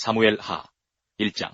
사무엘 하 1장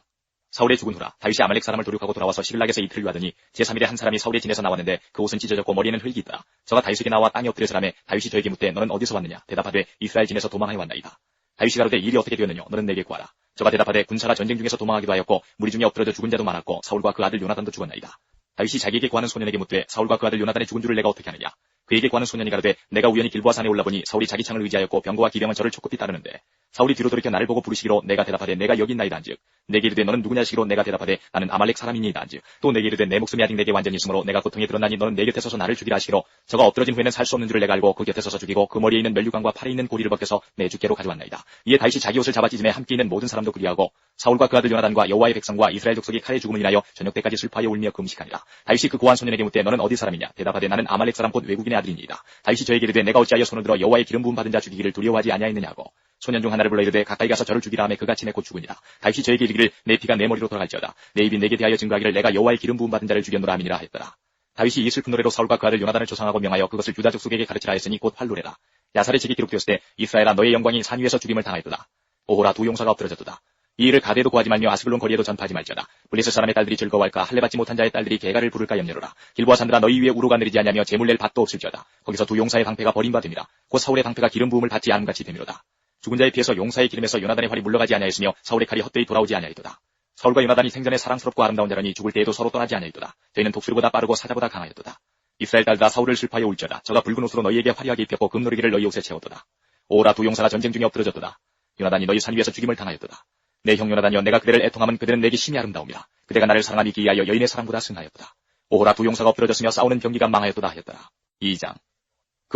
사울의 죽은 후라 다윗이 아말렉 사람을 도륙하고 돌아와서 시글락에서 이틀을 유하더니 제3일에 한 사람이 사울의 진에서 나왔는데 그 옷은 찢어졌고 머리에는 흙이 있더라. 저가 다윗에게 나와 땅에 엎드려 사람에 다윗이 저에게 묻되 너는 어디서 왔느냐 대답하되 이스라엘 진에서 도망하여 왔나이다. 다윗이 가로되 일이 어떻게 되었느냐 너는 내게 구하라. 저가 대답하되 군사가 전쟁 중에서 도망하기도 하였고 무리 중에 엎드러져 죽은 자도 많았고 사울과 그 아들 요나단도 죽었나이다. 다윗이 자기에게 구하는 소년에게 묻되 사울과 그 아들 요나단의 죽은 줄을 내가 어떻게 하느냐 그에게 구하는 소년이 가로되 내가 우연히 길보아 산에 올라보니 사울이 자기 창을 의지하였고 병거와 기병은 저를 촉급히 따르는데 사울이 뒤로 돌이켜 나를 보고 부르시기로 내가 대답하되 내가 여기 있나이다 한즉 내게 이르되 너는 누구냐 시기로 내가 대답하되 나는 아말렉 사람이니이다 한즉 또 내게 이르되 내 목숨이 아직 내게 완전히 있으므로 내가 고통에 들었나니 너는 내 곁에 서서 나를 죽이라 하시기로 저가 엎드러진 후에는 살 수 없는 줄을 내가 알고 그 곁에 서서 죽이고 그 머리에 있는 멸류관과 팔에 있는 고리를 벗겨서 내 주께로 가져왔나이다. 이에 다윗이 자기 옷을 잡아 찢음에 함께 있는 모든 사람도 그리하고 사울과 그 아들 요나단과 여호와의 백성과 이스라엘 족속이 칼에 죽음을 인하여 저녁 때까지 슬퍼하여 울며 금식하니라. 다윗이 그 고한 소년에게 묻되 너는 어디 사람이냐? 대답하되 나는 아말렉 사람 곧 외국인의 아들이니이다 다윗이 저에게 이르되 내가 어찌하여 손을 들어 여호와의 기름 부음 받은 자 죽이기를 두려워하지 아니하였느냐고 소년 중 하나를 불러 이르되 가까이 가서 저를 죽이라 하며 그가 치매 곧 죽으니라. 다윗이 저에게 이르기를 내 피가 내 머리로 돌아갈지어다. 내 입이 내게 대하여 증거하기를 내가 여호와의 기름 부음 받은 자를 죽였노라 함이니라 했더라. 다윗이 이 슬픈 노래로 사울과 그 아들 요나단을 조상하고 명하여 그것을 유다 족속에게 가르치라 했으니 곧 활로래라. 야살의 책이 기록되었을 때 이스라엘아 너의 영광이 산 위에서 죽임을 당하였도다. 오호라 두 용사가 엎드러졌도다. 이 일을 가데도 구하지 말며 아스글론 거리에도 전파하지 말지어다. 블레셋 사람의 딸들이 즐거워할까 할례 받지 못한 자의 딸들이 개가를 부를까 염려로라. 길보아 산들아 너희 위에 우루가 내리지 않냐며 재물 낼 밭도 없을지어다. 거기서 두 용사의 방패가 됩니다. 곧 사울의 방패가 기름 부음을 받지 않음같이 되미로다. 죽은 자에 비해서 용사의 기름에서 요나단의 활이 물러가지 아니하였으며 사울의 칼이 헛되이 돌아오지 아니하였도다. 사울과 요나단이 생전에 사랑스럽고 아름다운 자라니 죽을 때에도 서로 떠나지 아니하였도다. 저희는 독수리보다 빠르고 사자보다 강하였도다. 이스라엘 딸들아 사울을 슬퍼하여 울지어다. 저가 붉은 옷으로 너희에게 화려하게 입혔고 금노리기를 너희 옷에 채웠도다. 오라 두 용사가 전쟁 중에 엎드러졌도다. 요나단이 너희 산 위에서 죽임을 당하였도다. 내형 요나단이여 내가 그대를 애통하면 그대는 내게 심히 아름다움이라. 그대가 나를 사랑하니 기하여 여인의 사랑보다 승하였도다. 오호라 두 용사가 엎드러졌으며 싸우는 병기가 망하였도다 하였더라. 2장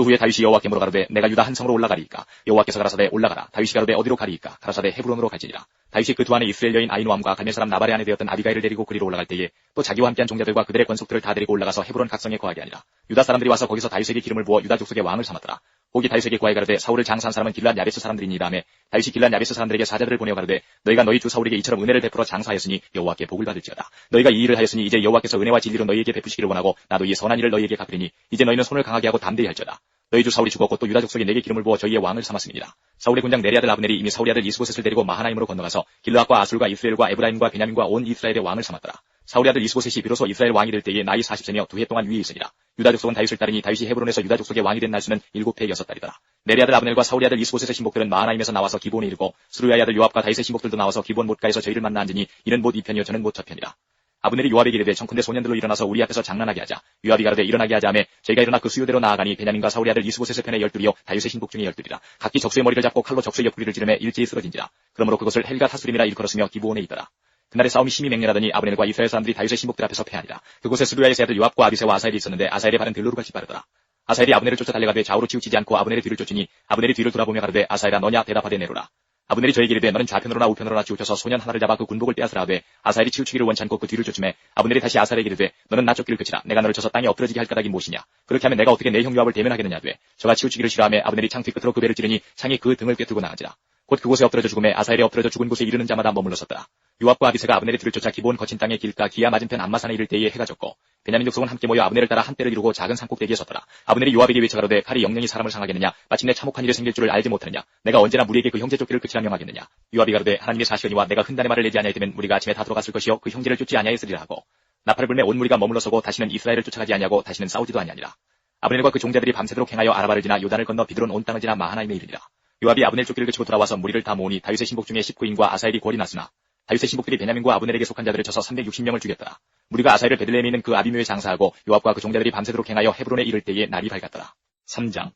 그 후에 다윗이 여호와께 물어 가로되 내가 유다 한 성으로 올라가리이까? 여호와께서 가라사대 올라가라. 다윗이 가로되 어디로 가리이까? 가라사대 헤브론으로 갈지니라. 다윗이 그 두 안에 이스라엘 여인 아이노암과 갈멜 사람 나발의 아내 되었던 아비가일을 데리고 그리로 올라갈 때에 또 자기와 함께한 종자들과 그들의 권속들을 다 데리고 올라가서 헤브론 각성에 거하게 하니라. 유다 사람들이 와서 거기서 다윗에게 기름을 부어 유다 족속의 왕을 삼았더라. 혹이 다윗에게 구하여 가로되 사울을 장사한 사람은 길란 야베스 사람들이니이다 하며 다윗이 길란 야베스 사람들에게 사자들을 보내어 가로되 너희가 너희 주 사울에게 이처럼 은혜를 베풀어 장사하였으니 여호와께 복을 받을지어다. 너희가 이 일을 하였으니 이제 여호와께서 은혜와 진리로 너희에게 베푸시기를 원하고 나도 이 선한 일을 너희에게 갚으리니 이제 너희는 손을 강하게 하고 담대히 할지어다 너희 주 사울이 죽었고 또 유다 족속이 내게 기름을 부어 저희의 왕을 삼았습니다. 사울의 군장 네리 아들 아브넬이 이미 사울의 아들 이스보셋을 데리고 마하나임으로 건너가서 길르앗과 아술과 이스라엘과 에브라임과 베냐민과 온 이스라엘의 왕을 삼았더라. 사울의 아들 이스보셋이 비로소 이스라엘 왕이 될 때에 나이 40세며 두 해 동안 위에 있으니라. 유다 족속은 다윗을 따르니 다윗이 헤브론에서 유다 족속의 왕이 된 날수는 일곱 해 여섯 달이더라. 네리 아들 아브넬과 사울의 아들 이스보셋의 신복들은 마하나임에서 나와서 기본에 이르고 수루야의 아들 요압과 다윗의 신복들도 나와서 기본 못가에서 저희를 만나 앉으니 이는 못 이편이요 저는 못 저편이라. 아브넬이 요압에게 이르되 청컨대 소년들로 일어나서 우리 앞에서 장난하게 하자. 요압이 가로되 일어나게 하자 하며 저희가 일어나 그 수요대로 나아가니 베냐민과 사울의 아들 이스보셋의 편에 열둘이요 다윗의 신복 중에 열둘이라. 각기 적수의 머리를 잡고 칼로 적수의 옆구리를 찌르매 일제히 쓰러진지라. 그러므로 그것을 헬가 타수림이라 일컬었으며 기부원에 있더라. 그날의 싸움이 심히 맹렬하더니 아브넬과 이스라엘 사람들이 다윗의 신복들 앞에서 패하니라. 그곳에 스루야의 세 아들 요압과 아비세와 아사엘이 있었는데 아사엘의 발은 들로로 같이 빠르더라. 아사엘이 아브넬을 쫓아 달려가되 좌우로 치우치지 않고 아브넬의 뒤를 쫓으니 아브넬이 뒤를 돌아보며 가로되 아사엘아 너냐 대답하되 내로라. 아브넬이 저에게 이르되 너는 좌편으로나 우편으로나 치우쳐서 소년 하나를 잡아 그 군복을 떼앗으라 하되 아사엘이 치우치기를 원치 않고 그 뒤를 쫓음에 아브넬이 다시 아사엘에게 이르되 너는 나 쫓기를 그치라. 내가 너를 쳐서 땅에 엎드러지게 할 까닭이 무엇이냐? 그렇게 하면 내가 어떻게 내형 요압을 대면하겠느냐 되 저가 치우치기를 싫어하며 아브넬이 창 뒤 끝으로 그 배를 찌르니 창이 그 등을 꿰뚫고 나가지라 곧 그곳에 엎드러져 죽음에 아사엘이 엎드러져 죽은 곳에 이르는 자마다 머물렀었더라 요압과 아비세가 아브넬의 뒤를 쫓아 기본 거친 땅의 길가 기아 맞은편 안마산에 이를 때에 해가 졌고 베냐민 족속은 함께 모여 아브넬을 따라 한때를 이루고 작은 산꼭대기에 섰더라. 아브넬이 요압에게 외쳐가로되 칼이 영영이 사람을 상하겠느냐? 마침내 참혹한 일이 생길 줄을 알지 못하느냐? 내가 언제나 무리에게 그 형제 쫓기를 끝이라 명하겠느냐? 요압이 가로되 하나님의 사시오니와 내가 흔단의 말을 내지 아니하였다면 우리가 아침에 다 들어갔을 것이요 그 형제를 쫓지 아니하였으리라 하고 나팔을 불매 온 무리가 머물러서고 다시는 이스라엘을 쫓아가지 아니하고 다시는 싸우지도 아니하니라. 아브넬과 그 종자들이 밤새도록 행하여 아라바를 지나 요단을 건너 비드론 온 땅을 지나 마하나임에 이르니라 요압이 아브넬 쫓기를 그치고 돌아와서 무리를 다 모으니 다윗의 신복 중에 19인과 아사엘이 골이 났으나 다윗의 신복들이 베냐민과 아브넬에게 속한 자들을 쳐서 360명을 죽였더라. 무리가 아사엘을 베들레헴에 있는 그 아비묘에 장사하고 요압과 그 종자들이 밤새도록 행하여 헤브론에 이를 때에 날이 밝았더라. 3장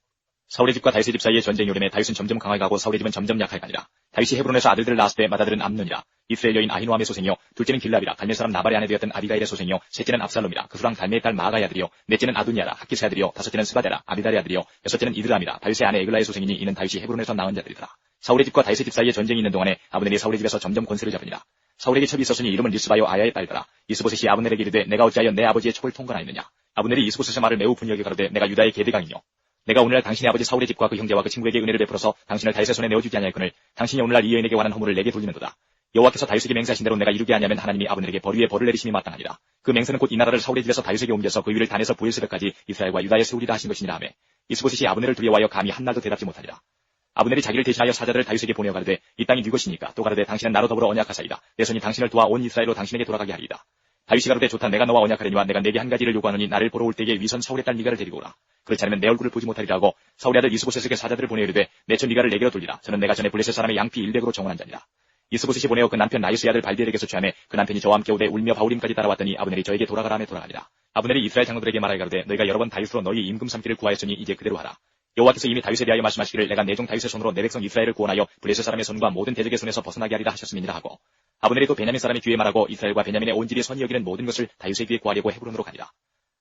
사울의 집과 다윗의 집 사이의 전쟁이 오름에 다윗은 점점 강하게 가고 사울의 집은 점점 약하게 가니라. 다윗이 헤브론에서 아들들을 낳았을 때 맏아들은 암눈이라. 이스라엘 여인 아히노함의 소생이요. 둘째는 길랍이라. 갈멜 사람 나발의 아내 되었던 아비가일의 소생이요. 셋째는 압살롬이라. 그 후랑 갈멜의 딸 마아가의 아들이요. 넷째는 아두니아라. 하키스의 아들이요. 다섯째는 스바데라. 아비달의 아들이요. 여섯째는 이드람이라. 다윗의 아내 에글라의 소생이니 이는 다윗이 헤브론에서 낳은 자들이더라. 사울의 집과 다윗의 집 사이에 전쟁이 있는 동안에 아브넬이 사울의 집에서 점점 권세를 잡으니라. 사울에게 첩이 있었으니 이름은 리스바요 아야의 딸더라. 이스보셋이 아브넬에게 이르되 내가 어찌하여 내 아버지의 첩을 통과하였느냐. 아브넬이 이스보셋의 말을 매우 분명하게 가로되 내가 유다의 계대강이요. 내가 오늘날 당신의 아버지 사울의 집과 그 형제와 그 친구에게 은혜를 베풀어서 당신을 다윗의 손에 내어주지 아니할거늘 당신이 오늘날 이 여인에게 관한 허물을 내게 돌리는도다. 여호와께서 다윗에게 맹세하신 대로 내가 이루게 아니하면 하나님이 아브넬에게 벌 위에 벌을 내리심이 마땅하니라. 그 맹세는 곧 이 나라를 사울의 집에서 다윗에게 옮겨서 그 위를 단에서 보일스백까지 이스라엘과 유다에 세우리라 하신 것이니라 하매 이스보셋이 아브넬을 두려워하여 감히 한날도 대답지 못하니라. 아브넬이 자기를 대신하여 사자들을 다윗에게 보내어 가르되 이 땅이 네 것이니까 또 가르되 당신은 나로 더불어 언약하사이다. 내 손이 당신을 도와 온 이스라엘로 당신에게 돌아가게 하리이다. 다윗이 가로되 좋다 내가 너와 언약하려니와 내가 내게 한 가지를 요구하노니 나를 보러 올 때에 위선 사울의 딸 미가를 데리고 오라. 그렇지 않으면 내 얼굴을 보지 못하리라 하고 사울의 아들 이스보셋에게 사자들을 보내어 이르되 내처 미가를 내게로 돌리라. 저는 내가 전에 블레셋 사람의 양피 일백으로 정원한 자니라. 이스보셋이 보내어 그 남편 나이스의 아들 발디엘에게서 취하매 그 남편이 저와 함께 오되 울며 바울임까지 따라왔더니 아브넬이 저에게 돌아가라 하며 돌아가니라. 아브넬이 이스라엘 장로들에게 말하여 가로되 너희가 여러 번 다윗으로 너희 임금 삼기를 구하였으니 이제 그대로 하라. 여호와께서 이미 다윗에 대하여 말씀하시기를 내가 내 종 다윗의 손으로 내 백성 이스라엘을 구원하여 블레셋 사람의 손과 모든 대적의 손에서 벗어나게 하리라 하셨음이니라 하고 아브넬이 또 베냐민 사람의 귀에 말하고 이스라엘과 베냐민의 온 집이 선이 여기는 모든 것을 다윗의 귀에 구하려고 헤브론으로 가니라.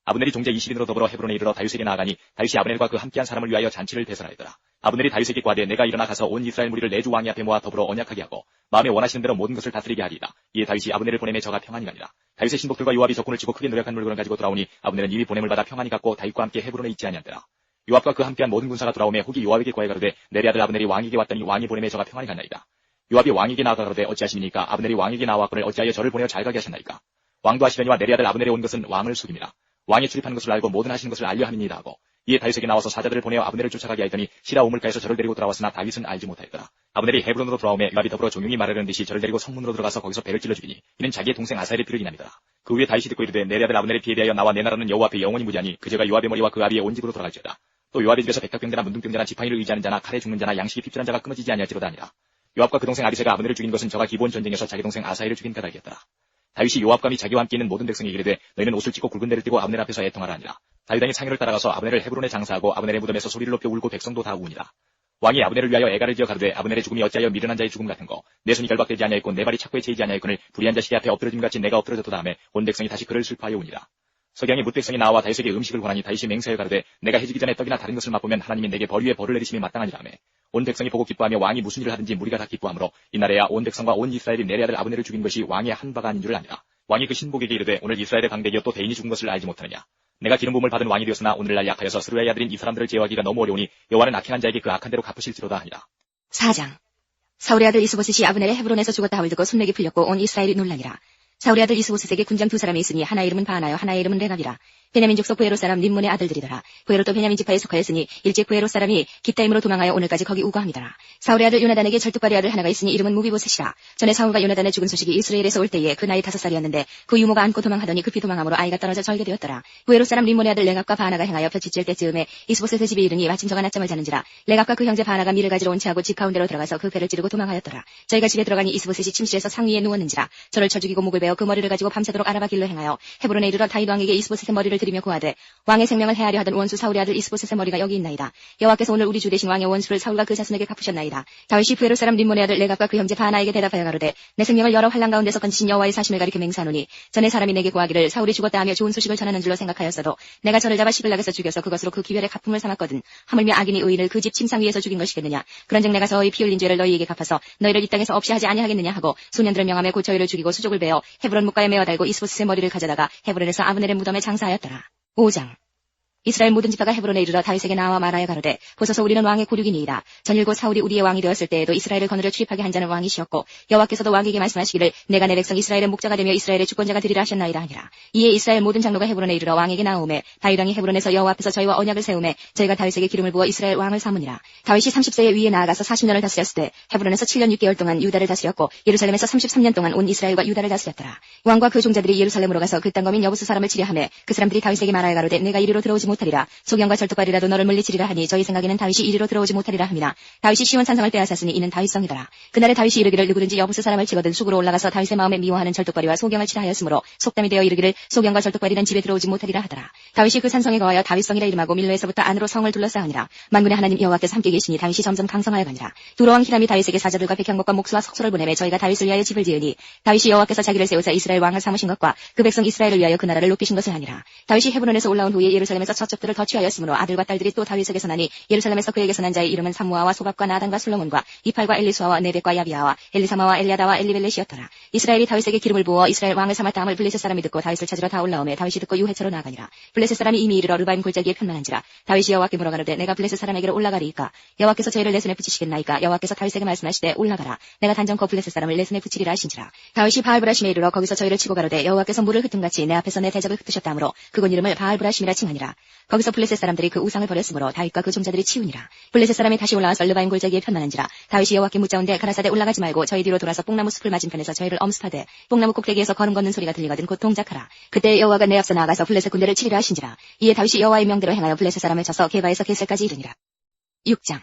아브넬이 종자 20인으로 더불어 헤브론에 이르러 다윗에게 나아가니 다윗이 아브넬과 그 함께한 사람을 위하여 잔치를 배설하였더라. 아브넬이 다윗에게 구하되 내가 일어나 가서 온 이스라엘 무리를 내주 왕이 앞에 모아 더불어 언약하게 하고 마음에 원하시는 대로 모든 것을 다스리게 하리이다. 이에 다윗이 아브넬을 보내매 저가 평안히 가니라. 다윗의 신복들과 요압이 적군을 치고 크게 노력한 물건을 가지고 돌아오니 아브넬은 이미 보냄을 받아 평안히 갔고 다윗과 함께 헤브론에 있지 아니하더라. 요압과 그 함께한 모든 군사가 돌아오매 혹이 요압에게 구하여 가로되 내리 아들 아브넬이 왕에게 왔더니 왕이 보내매 저가 평안히 갔나이다. 요압이 왕에게 나아가 가로되 어찌하십니까 아브넬이 왕에게 나왔거늘 어찌하여 저를 보내어 잘 가게 하셨나이까 왕도 하시려니와 내리 아들 아브넬이 온 것은 왕을 속임이라 왕이 출입하는 것을 알고 모든 하시는 것을 알려 함이니이다 하고 이에 다윗에게 나와서 사자들을 보내어 아브넬을 쫓아가게 하더니 시라 우물가에서 저를 데리고 돌아왔으나 다윗은 알지 못하였더라. 아브넬이 헤브론으로 돌아오매 요압이 더불어 종용이 말하려는 듯이 저를 데리고 성문으로 들어가서 거기서 배를 찔러 죽이니 이는 자기의 동생 아사엘의 피를 인함이더라. 그 후에 다윗이 듣고 이르되 내리 아들 아브넬의 피에 대하여 나와 내 나라는 여호와 앞에 영원히 무지하니 그제가 요압의 머리와 그 아비의 온 집으로 돌아갈지어다. 또 요압의 집에서 백합병자나 문둥병자나 지팡이를 의지하는 자나 칼에 죽는 자나 양식이 핍절한 자가 끊어지지 아니할지로다 아니라 요압과 그 동생 아비세가 아브넬을 죽인 것은 저가 기본 전쟁에서 자기 동생 아사엘을 죽인 까닭이었더라. 다윗이 요압과 및 자기와 함께 있는 모든 백성에게 이르되 너희는 옷을 찢고 굵은 데를 띠고 아브넬 앞에서 애통하라 아니라 다윗왕이 창녀를 따라가서 아브넬을 헤브론에 장사하고 아브넬의 무덤에서 소리를 높여 울고 백성도 다 우니라. 왕이 아브넬을 위하여 애가를 지어 가르되 아브넬의 죽음이 어찌하여 미련한 자의 죽음 같은 거 내 손이 결박되지 아니하였고 내 발이 착고에 채이지 아니하였거늘 불의한 자식이 앞에 엎드러짐 같이 내가 엎드러졌다 다음에 온 백성이 다시 그를 슬퍼하여 우니라. 석양이 뭇백성이 나와 다윗에게 음식을 권하니 다윗이 맹세하여 가르되 내가 해지기 전에 떡이나 다른 것을 맛보면 하나님이 내게 벌 위에 벌을 내리심이 마땅하니라며 온 백성이 보고 기뻐하며 왕이 무슨 일을 하든지 무리가 다 기뻐하므로 이날에야 온 백성과 온 이스라엘이 내리 아들 아브넬을 죽인 것이 왕의 한 바가 아닌 줄 아니라. 왕이 그 신복에게 이르되 오늘 이스라엘의 방백이여 또 대인이 죽은 것을 알지 못하느냐. 내가 기름 부음을 받은 왕이 되었으나 오늘날 약하여서 스루야의 아들인 이 사람들을 제어하기가 너무 어려우니 여호와는 악행한 자에게 그 악한 대로 갚으실지로다 하니라. 4장. 사울의 아들 이스보셋이 아브넬의 헤브론에서 죽었다 함을 듣고 손내기 풀렸고 온 이스라엘이 놀라니라. 사울의 아들 이스보셋에게 군장 두 사람이 있으니 하나의 이름은 바하나요 하나의 이름은 레갑이라. 베냐민 족속 부에로 사람 님문의 아들들이더라. 부에로도 베냐민 지파에 속하였으니 일찍 부에로 사람이 기타임으로 도망하여 오늘까지 거기 우거함이더라. 사울의 아들 요나단에게 절뚝발의 아들 하나가 있으니 이름은 무비보셋이라. 전에 사울과 요나단의 죽은 소식이 이스라엘에서 올 때에 그 나이 다섯 살이었는데 그 유모가 안고 도망하더니 급히 도망함으로 아이가 떨어져 절게 되었더라. 부에로 사람 님문의 아들 레갑과 바하나가 행하여 볕이 찔 때쯤에 이스보셋의 집에 이르니 마침 저가 낮잠을 자는지라. 레갑과 그 형제 바하나가 밀을 가지러 온치하고 집 가운데로 들어가서 그 배를 찌르고 도망하였더라. 저희가 집에 들어가니 이스보셋이 침실에서 상위에 누웠는지라. 저를 쳐 죽이고 목을 베어 그 머리를 가지고 밤새도록 알아가길로 행하여 헤브론에 이르러 다윗 왕에게 이스보셋의 머리를 들이며 구하되 왕의 생명을 헤아려 하던 원수 사울의 아들 이스보셋의 머리가 여기 있나이다. 여호와께서 오늘 우리 주 대신 왕의 원수를 사울과 그 자손에게 갚으셨나이다. 다윗이 부에로 사람 림몬의 아들 레갑과 그 형제 바나에게 대답하여 가로되 내 생명을 여러 환란 가운데서 건지신 여호와의 사심을 가리켜 맹세하노니 전에 사람이 내게 구하기를 사울이 죽었다 하며 좋은 소식을 전하는 줄로 생각하였어도 내가 저를 잡아 시글락에서 죽여서 그것으로 그 기별의 갚음을 삼았거든. 하물며 악인이 의인을 그 집 침상 위에서 죽인 것이겠느냐. 그런즉 내가 저의 피 흘린 죄를 너희에게 갚아서 너희를 이 땅에서 없이 하지 아니하겠느냐 하고 소년들을 명함에 고 저희를 죽이고 수족을 베어 헤브론 묵가에 메어 달고 이스보셋의 머리를 가져다가 헤브론에서 아브넬의 무덤에 장사하였더라. 5장 이스라엘 모든 지파가 헤브론에 이르러 다윗에게 나와 말하여 가로되 보소서 우리는 왕의 고륙이니이다. 전일고 사울이 우리의 왕이 되었을 때에도 이스라엘을 거느려 출입하게 한 자는 왕이시었고 여호와께서도 왕에게 말씀하시기를 내가 내 백성 이스라엘의 목자가 되며 이스라엘의 주권자가 되리라 하셨나이다 하니라. 이에 이스라엘 모든 장로가 헤브론에 이르러 왕에게 나오매 다윗 왕이 헤브론에서 여호와 앞에서 저희와 언약을 세우매 저희가 다윗에게 기름을 부어 이스라엘 왕을 삼으니라. 다윗이 30세에 위에 나아가서 40년을 다스렸을 때 헤브론에서 7년 6개월 동안 유다를 다스렸고 예루살렘에서 33년 동안 온 이스라엘과 유다를 다스렸더라. 왕과 그 종자들이 예루살렘으로 가서 그 땅거민 여부수 사람을 치려하매 그 사람들이 다윗에게 말하여 가로되 내가 이리로 들어오지 못하리라. 소경과 절뚝발이라도 너를 물리치리라 하니 저희 생각에는 다윗이 이리로 들어오지 못하리라 함이나 다윗이 시원 찬성을 빼앗았으니 이는 다윗성이더라. 그날에 다윗이 이르기를 누구든지 여부수 사람을 치거든 숲으로 올라가서 다윗의 마음에 미워하는 절뚝발이와 소경을 치라 하였으므로 속담이 되어 이르기를 소경과 절뚝발이란 집에 들어오지 못하리라 하더라. 다윗이 그 산성에 거하여 다윗성이라 이름하고 밀로에서부터 안으로 성을 둘러싸으니라. 만군의 하나님 여호와께서 함께 계시니 다윗이 점점 강성하여 가니라. 두로왕 히람이 다윗에게 사자들과 백향목과 목수와 석소를 보내매 저희가 다윗을 위하여 집을 지으니 다윗이 여호와께서 자기를 세우사 이스라엘 왕을 삼으신 것과 그 백성 이스라엘을 위하여 그 나라를 높이신 것을 하니라. 다윗이 헤브론에서 올라온 후에 예루살렘에서 저쪽들을 더 취하였으므로 아들과 딸들이 또 다윗에게서 나니 예루살렘에서 그에게서 난 자의 이름은 사무아와 소갑과 나단과 술로몬과 이팔과 엘리수아와 네벡과 야비아와 엘리사마와 엘리아다와 엘리벨렛이었더라. 이스라엘이 다윗에게 기름을 부어 이스라엘 왕을 삼았다 함을 블레셋 사람이 듣고 다윗을 찾으러 다 올라오매 다윗이 듣고 유해처로 나가니라. 블레셋 사람이 이미 이르러 르바임 골짜기에 편만한지라. 다윗이 여호와께 물어가는데 내가 블레셋 사람에게로 올라가리이까 여호와께서 저희를 내 손에 붙이시겠나이까 여호와께서 다윗에게 말씀하시되 올라가라. 내가 단정코 블레셋 사람을 내 손에 붙이리라 하신지라. 다윗이 바알브라심에 이르러 거기서 저희를 치고 가로되 여호와께서 물을 흩음같이 내 앞에서 내 대적을 흩으셨다 하므로 그곳 이름을 바알브라심이라 칭하니라. 거기서 블레셋 사람들이 그 우상을 버렸으므로 다윗과 그 종자들이 치우니라. 블레셋 사람이 다시 올라와서 르바임 골짜기에 편만한지라. 다윗이 여호와께 묻자온데 가라사대 올라가지 말고 저희 뒤로 돌아서 뽕나무 숲을 맞은편에서 저희를 엄습하되 뽕나무 꼭대기에서 걸음 걷는 소리가 들리거든 곧 동작하라. 그때 여호와가 내 앞서 나아가서 블레셋 군대를 치리라 하신지라. 이에 다윗이 여호와의 명대로 행하여 블레셋 사람을 쳐서 게바에서 게셀까지 이르니라. 6장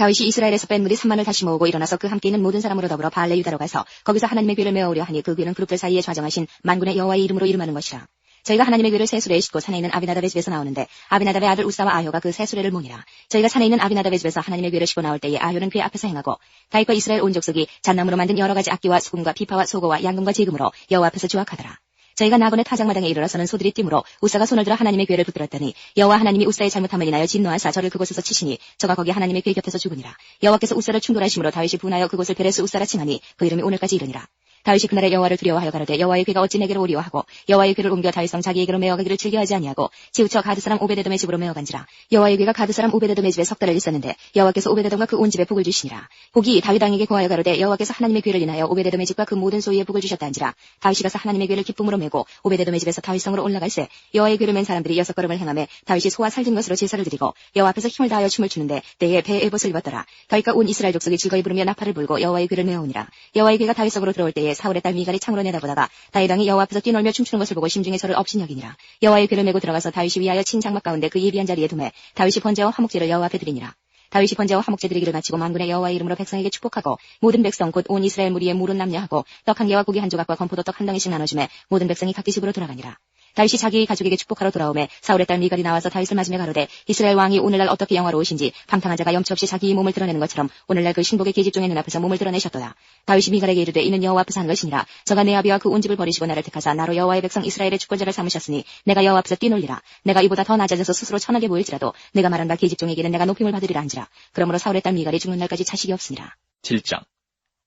다윗이 이스라엘에서 뺀 무리 3만을 다시 모으고 일어나서 그 함께 있는 모든 사람으로 더불어 바알레 유다로 가서 거기서 하나님의 귀를 메어오려 하니 그 귀는 그룹들 사이에 좌정하신 만군의 여호와의 이름으로 이름하는 것이라. 저희가 하나님의 귀를 새 수레에 싣고 산에 있는 아비나답의 집에서 나오는데 아비나답의 아들 우사와 아효가 그새 수레를 모니라. 저희가 산에 있는 아비나답의 집에서 하나님의 귀를 싣고 나올 때에 아효는 그의 앞에서 행하고 다윗과 이스라엘 온 족속이 잣나무로 만든 여러 가지 악기와 수금과 비파와 소고와 양금과 지금으로 여호와 앞에서 주악하더라. 저희가 나곤의 타작마당에 이르러서는 소들이 뛰므로 우사가 손을 들어 하나님의 괴를 붙들었더니 여호와 하나님이 우사의 잘못함을 인하여 진노하사 저를 그곳에서 치시니 저가 거기 하나님의 괴 곁에서 죽으니라. 여호와께서 우사를 충돌하심으로 다윗이 분하여 그곳을 베레스 우사라 칭하니 그 이름이 오늘까지 이르니라. 다윗이 그날에 여호와를 두려워하여 가로되 여호와의 괴가 어찌 내게로 오리오 하고 여호와의 괴를 옮겨 다윗성 자기에게로 메어가기를 즐겨하지 아니하고 치우쳐 가드 사람 오베데돔의 집으로 메어간지라. 여호와의 괴가 가드 사람 오베데돔의 집에 석 달을 있었는데 여호와께서 오베데돔과 그 온 집에 복을 주시니라. 복이 다윗 왕에게 고하여 가로되 여호와께서 하나님의 괴를 인하여 오베데돔의 집과 그 모든 소유에 복을 주셨다는지라. 다윗이 가서 하나님의 괴를 기쁨으로 메고 오베데돔의 집에서 다윗성으로 올라갈새 여호와의 괴를 맨 사람들이 여섯 걸음을 행함에 다윗이 소와 살진 것으로 제사를 드리고 여호와 앞에서 힘을 다하여 춤을 추는데 때에 배에 에봇을 입었더라. 다윗과 온 이스라엘 족속이 즐거이 부르며 나팔을 불고 여호와의 괴를 메어오니라. 여호와의 괴가 다윗성으로 들어올 때에 사울의 딸 미갈이 창으로 내다보다가 다윗 왕이 여호와 앞에서 뛰놀며 춤추는 것을 보고 심중에 저를 업신여기니라. 여호와의 괴를 메고 들어가서 다윗이 위하여 친 장막 가운데 그 예비한 자리에 두매 다윗이 번제와 화목제를 여호와 앞에 드리니라. 다윗이 번제와 화목제 드리기를 마치고 만군의 여호와의 이름으로 백성에게 축복하고 모든 백성 곧 온 이스라엘 무리의 물은 남녀하고 떡 한 개와 고기 한 조각과 건포도 떡 한 덩이씩 나눠주매 모든 백성이 각기 집으로 돌아가니라 다윗이 자기 가족에게 축복하러 돌아오매 사울의 딸 미갈이 나와서 다윗을 맞으며 가로되 이스라엘 왕이 오늘날 어떻게 영화로우신지 방탕한 자가 염치 없이 자기 몸을 드러내는 것처럼 오늘날 그 신복의 계집종의 눈앞에서 몸을 드러내셨도다. 다윗이 미갈에게 이르되 이는 여호와 앞에서 한 것이니라. 저가 내 아비와 그 온 집을 버리시고 나를 택하사 나로 여호와의 백성 이스라엘의 주권자를 삼으셨으니 내가 여호와 앞에서 뛰놀리라. 내가 이보다 더 낮아져서 스스로 천하게 보일지라도 내가 말한 바 계집종에게는 내가 높임을 받으리라 한지라. 그러므로 사울의 딸 미갈이 죽는 날까지 자식이 없으니라. 7장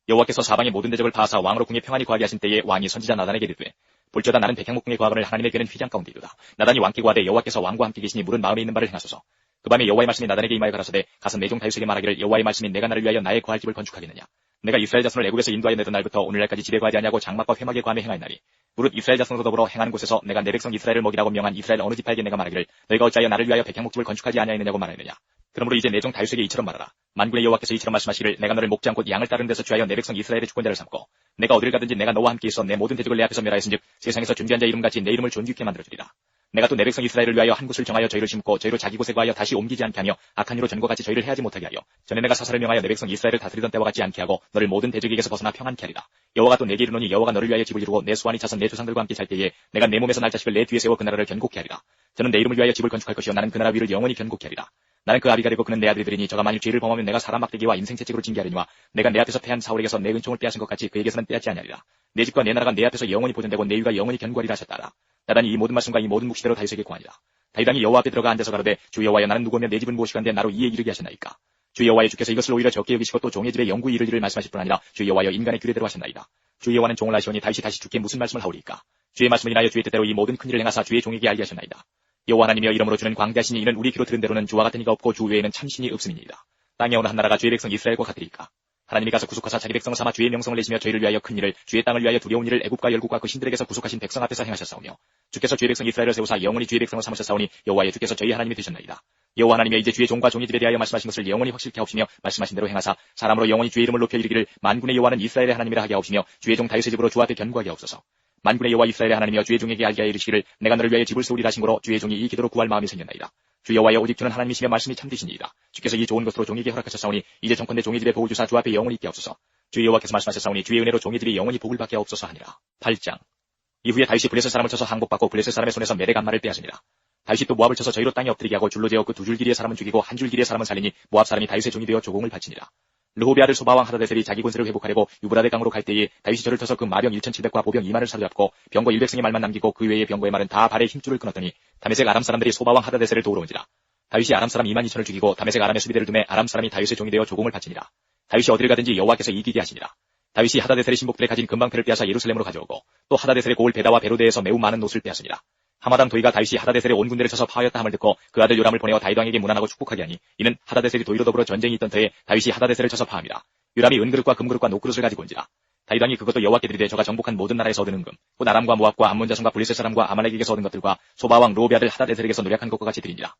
여호와께서 사방의 모든 대적을 파하사 왕으로 궁에 평안히 거하게 하신 때에 왕이 선지자 나단에게 이르되 볼지어다 나는 백향목궁에 거하거늘 하나님의 괴는 휘장 가운데 이르다. 나단이 왕께 구하되 여호와께서 왕과 함께 계시니 물은 마음에 있는 바를 행하소서. 그 밤에 여호와의 말씀이 나단에게 임하여 가라사대 가서 내종 다윗에게 말하기를 여호와의 말씀이 내가 나를 위하여 나의 거할 집을 건축하겠느냐 내가 이스라엘 자손을 애굽에서 인도하여 내던 날부터 오늘날까지 거하지 아니하고 장막과 회막에 거하며 행하였나니 무릇 이스라엘 자손과 더불어 행하는 곳에서 내가 내 백성 이스라엘을 먹이라고 명한 이스라엘 어느 지파에게 내가 말하기를 너희가 어찌하여 나를 위하여 백향목집을 건축하지 아니하였느냐고 말하였느냐 그러므로 이제 내종 다윗에게 이처럼 말하라. 만군의 여호와께서 이처럼 말씀하시기를 내가 너를 목지 않고 양을 따르는 데서 주하여 내 백성 이스라엘의 주권자를 삼고 내가 어디를 가든지 내가 너와 함께 있어 내 모든 대적을 내 앞에서 멸하였은즉 세상에서 존귀한 자 이름같이 내 이름을 존귀케 만들어주리라. 내가 또 내 백성 이스라엘을 위하여 한 곳을 정하여 저희를 심고 저희로 자기 곳에 거하여 다시 옮기지 않게 하며 악한 이로 전과 같이 저희를 해하지 못하게 하여 전에 내가 사사를 명하여 내 백성 이스라엘을 다스리던 때와 같지 않게 하고 너를 모든 대적에게서 벗어나 평안케 하리라. 여호와가 또 내게 이르노니 여호와가 너를 위하여 집을 이루고 내 수완이 차서 내 조상들과 함께 살 때에 내가 내 몸에서 날 자식을 내 뒤에 세워 그 나라를 견고케 하리라. 저는 내 이름을 위하여 집을 건축할 것이요 나는 그 나라 위를 영원히 견고케 하리라. 나는 그 아비가리고 그는 내 아들들이니 저가 만일 죄를 범하면 내가 사람 막대기와 인생 채찍으로 징계하리니와 내가 내 앞에서 패한 사울에게서 내 은총을 빼앗은 것 같이 그에게서는 빼앗지 아니하리라. 내 집과 내 나라가 내 앞에서 영원히 보존되고 내 위가 영원히 견고하리라 하셨다라. 나단이 이 모든 말씀과 이 모든 묵시대로 다윗에게 구하니라. 다윗왕이 여호와 앞에 들어가 앉아서 가로되 주 여호와여 나는 누구며 내 집은 무엇이간데 나로 이에 이르게 하셨나이까. 주 여호와여 주께서 이것을 오히려 적게 여기시고 또 종의 집에 영구 이를 일을 말씀하실 뿐 아니라 주 여호와여 인간의 규례대로 하셨나이다. 주 여호와는 종을 하시오니 다윗이 다시 주께 무슨 말씀을 하오리까. 주의 말씀을 인하여 주의 뜻대로 이 모든 큰 일을 행하사 주의 종에게 알게 하셨나이다. 여호와 하나님이여 이름으로 주는 광대하시니 이는 우리 귀로 들은 대로는 주와 같은 이가 없고 주 외에는 참신이 없음이니이다. 땅에 어느 한 나라가 주의 백성 이스라엘과 같으리까. 하나님이 가서 구속하사 자기 백성을 삼아 주의 명성을 내시며 저희를 위하여 큰 일을 주의 땅을 위하여 두려운 일을 애굽과 열국과 그 신들에게서 구속하신 백성 앞에서 행하셨사오며 주께서 주의 백성 이스라엘을 세우사 영원히 주의 백성을 삼으셨사오니 여호와의 주께서 저희 하나님이 되셨나이다. 여호와 하나님이 이제 주의 종과 종의 집에 대하여 말씀하신 것을 영원히 확실케 하옵시며 말씀하신 대로 행하사 사람으로 영원히 주의 이름을 높여 이르기를 만군의 여호와는 이스라엘의 하나님이라 하게 하옵시며 주의 종 다윗의 집으로 주 앞에 견고하게 하옵소서. 만군의 여호와 이스라엘의 하나님이여 주의 종에게 알게 하여 이르시기를 내가 너를 위하여 집을 세우리라 하신 거로 주의 종이 이 기도로 구할 마음이 생겼나이다. 주 여호와여 오직 주는 하나님이시며 말씀이 참되시니이다. 주께서 이 좋은 것으로 종에게 허락하셨사오니 이제 정컨대 종의 집에 복을 주사 주 앞에 영원히 있게 하옵소서. 주 여호와께서 말씀하셨사오니 주의 은혜로 종의 집이 영원히 복을 받게 하옵소서 하니라. 8장 이후에 다윗이 블레셋 사람을 쳐서 항복받고 블레셋 사람의 손에서 메렉 안마를 빼앗으니라. 다윗이 또 모압을 쳐서 저희로 땅에 엎드리게 하고 줄로 재어 그 두 줄 길이의 사람은 죽이고 한 줄 길이의 사람은 살리니 모압 사람이 다윗의 종이 되어 조공을 바치니라. 르호비 아들 소바왕 하다데셀이 자기 군세를 회복하려고 유브라데 강으로 갈 때에 다윗이 저를 터서 그 마병 1,700과 보병 2만을 사로잡고 병거 100승의 말만 남기고 그 외의 병거의 말은 다 발에 힘줄을 끊었더니 다메섹 아람 사람들이 소바왕 하다데셀을 도우러 온지라. 다윗이 아람 사람 2만 2천을 죽이고 다메섹 아람의 수비대를 두매 아람 사람이 다윗의 종이 되어 조공을 바치니라. 다윗이 어디를 가든지 여호와께서 이기게 하시니라. 다윗이 하다데셀의 신복들의 가진 금방패를 빼앗아 예루살렘으로 가져오고 또 하다데셀의 고을 베다와 베로데에서 매우 많은 옷을 빼앗으니라. 하마담 도이가 다윗이 하다데셀의 온 군대를 쳐서 파하였다 함을 듣고 그 아들 요람을 보내어 다윗 왕에게 무난하고 축복하게 하니 이는 하다데셀이 도이로 더불어 전쟁이 있던 터에 다윗이 하다데셀을 쳐서 파합니다. 요람이 은그릇과 금그릇과 녹그릇을 가지고 온지라. 다윗 왕이 그것도 여호와께 드리되 저가 정복한 모든 나라에서 얻은 금, 곧 아람과 모압과 암몬 자손과 블레셋 사람과 아말렉에게서 얻은 것들과 소바 왕 로비 아들 하다데셀에게서 노력한 것과 같이 드리니라.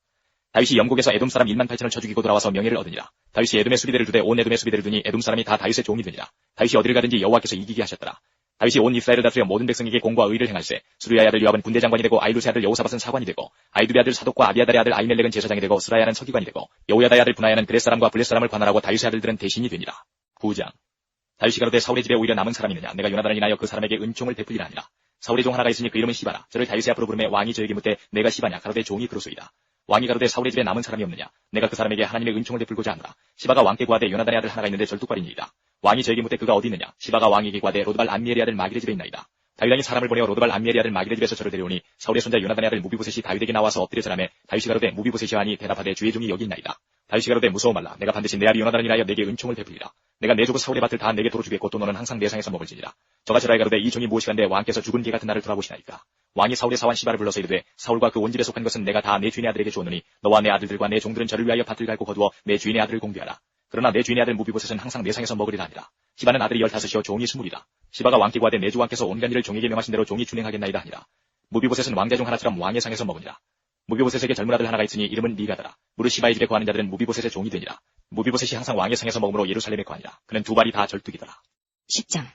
다윗이 영국에서 에돔 사람 1만 8천을 쳐 죽이고 돌아와서 명예를 얻으니라. 다윗이 에돔의 수비대를 두되 온 에돔의 수비대를 두니 에돔 사람이 다 다윗의 종이 되니라. 다윗이 어디를 가든지 여호와께서 이기게 하셨더라. 다윗이 온 이스라엘을 다스려 모든 백성에게 공과 의를 행할세 수르야의 아들 요압은 군대 장관이 되고 아이루스의 아들 여호사밧은 사관이 되고 아이두의 아들 사독과 아비아달의 아들 아이멜렉은 제사장이 되고 스라야는 서기관이 되고 여호야다의 아들 분하야는 그렛 사람과 블렛 사람을 관할하고 다윗의 아들들은 대신이 되니라. 9장 다윗이 가로되 사울의 집에 오히려 남은 사람이 있느냐 내가 요나단을 인하여 그 사람에게 은총을 베풀리라 하니라. 사울의 종 하나가 있으니 그 이름은 시바라 저를 다윗의 앞으로 부르매 왕이 저에게 묻되 내가 시바냐 가로되 종이 그로소이다. 왕이 가로되 사울의 집에 남은 사람이 없느냐 내가 그 사람에게 하나님의 은총을 베풀고자 하노라. 시바가 왕께 구하되 요나단의 아들 하나가 있는데 절뚝발이니이다. 왕이 저에게 묻되 그가 어디 있느냐 시바가 왕에게 구하되 로드발 안미엘의 아들 마길의 집에 있나이다. 다윗왕이 사람을 보내어 로드발 안미엘의 아들 마길의 집에서 저를 데려오니 사울의 손자 요나단의 아들 무비보셋이 다윗에게 나와서 엎드려 절하매 다윗이 가로되 무비보셋이 하니 대답하되 주의 종이 여기 있나이다. 다윗이 가로되 무서워 말라 내가 반드시 내 아비 요나단을 인하여 내게 은총을 베풀리라. 내가 내 주고 사울의 밭을 다 내게 도로 주겠고 또 너는 항상 내 상에서 먹을지니라. 저가 저라에 가로되 이 종이 무엇이간데 왕께서 죽은 개 같은 나를 돌아보시나이까. 왕이 사울의 사원 시바를 불러서 이르되 사울과 그 온 집에 속한 것은 내가 다 내 주인의 아들에게 주었느니 너와 내 아들들과 내 종들은 저를 위하여 밭을 갈고 거두어 내 주인의 아들을 공개하라. 그러나 내 주인의 아들 무비보셋은 항상 내 상에서 먹으리라 하니라. 시바는 아들이 열다섯이요 종이 스물이라. 시바가 왕께 구하되 내주 왕께서 온갖 일을 종에게 명하신 대로 종이 준행하겠나이다 하니라. 무비보셋은 왕자 중 하나처럼 왕의 상에서 먹으니라. 무비보셋에게 젊은 아들 하나가 있으니 이름은 니가더라. 무르 시바의 집에 거하는 자들은 무비보셋의 종이 되니라. 무비보셋이 항상 왕의 상에서 먹으므로 예루살렘에 거하니라. 그는 두 발이 다 절뚝이더라. 10장.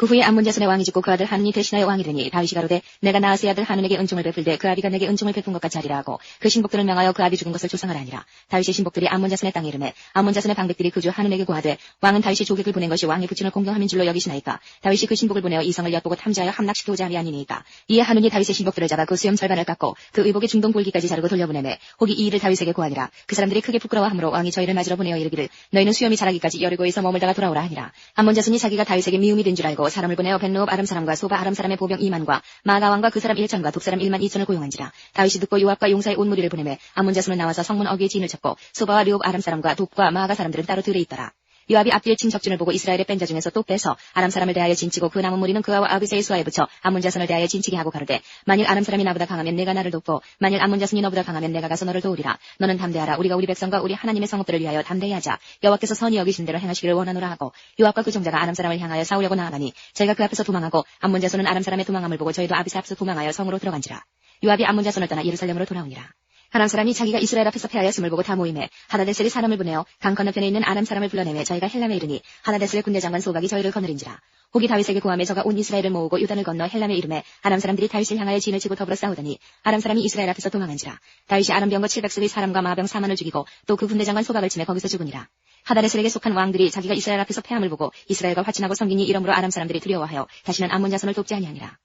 그 후에 암몬 자손의 왕이 죽고 그 아들 하눈이 대신하여 왕이 되니 다윗이 가로되 내가 나아스의 아들 하눈에게 은총을 베풀되 그 아비가 내게 은총을 베푼 것 같이 하리라 하고 그 신복들을 명하여 그 아비 죽은 것을 조상하라 하니라. 다윗의 신복들이 암몬 자손의 땅에 이름에 암몬 자손의 방백들이 그주 하눈에게 구하되 왕은 다윗이 조객을 보낸 것이 왕의 부친을 공경함인 줄로 여기시나이까? 다윗이 그 신복을 보내어 이성을 엿보고 탐지하여 함락시키고자 함이 아니니까? 이에 하눈이 다윗의 신복들을 잡아 그 수염 절반을 깎고 그 의복의 중동 골기까지 자르고 돌려보내매 혹이 이 일을 다윗에게 구하니라. 그 사람들이 크게 부끄러워하므로 왕이 저희를 맞으러 보내어 이르기를 너희는 수염이 자라기까지 여리고에서 머물다가 돌아오라 하니라. 암몬 자손이 자기가 다윗에게 미움이 된 줄 알고 사람을 보내어 벤노 아람 사람과 소바 아람 사람의 보병 2만과 마가왕과 그 사람 1천과 독사람 1만 2천을 고용한지라. 다윗이 듣고 요압과 용사의 온 무리를 보내매 아몬 자손은 나와서 성문 어귀에 진을 쳤고 소바와 류옵 아람 사람과 돕과 마가 사람들은 따로 들에 있더라 요압이 앞뒤에 친 적진을 보고 이스라엘의 뺀자 중에서 또 빼서 아람 사람을 대하여 진치고 그 남은 무리는 그와 아비세의 수하에 붙여 아몬 자손을 대하여 진치게 하고 가로되 만일 아람 사람이 나보다 강하면 내가 나를 돕고 만일 아몬 자손이 너보다 강하면 내가 가서 너를 도우리라. 너는 담대하라. 우리가 우리 백성과 우리 하나님의 성읍들을 위하여 담대히 하자. 여호와께서 선이 여기신 대로 행하시기를 원하노라 하고 요압과 그 종자가 아람 사람을 향하여 싸우려고 나아가니 저희가 그 앞에서 도망하고 암몬 자손은 아람 사람의 도망함을 보고 저희도 아비세 앞에서 도망하여 성으로 들어간지라. 요압이 암몬 자손을 떠나 예루살렘으로 돌아오니라 하람 사람이 자기가 이스라엘 앞에서 패하였음을 보고 다 모임에 하다데셀이 사람을 보내어 강 건너편에 있는 아람 사람을 불러내매 저희가 헬람에 이르니 하다데셀의 군대 장관 소박이 저희를 거느린지라. 혹이 다윗에게 구함에 저가 온 이스라엘을 모으고 유단을 건너 헬람에 이름에 아람 사람들이 다윗을 향하여 진을 치고 더불어 싸우더니 아람 사람이 이스라엘 앞에서 도망한지라. 다윗이 아람 병거 700습의 사람과 마병 4만을 죽이고 또 그 군대 장관 소박을 치매 거기서 죽으니라. 하다레셀에게 속한 왕들이 자기가 이스라엘 앞에서 패함을 보고 이스라엘과 화친하고 섬기니 이러므로 아람 사람들이 두려워하여 다시는 암몬 자손을 돕지 아니하니라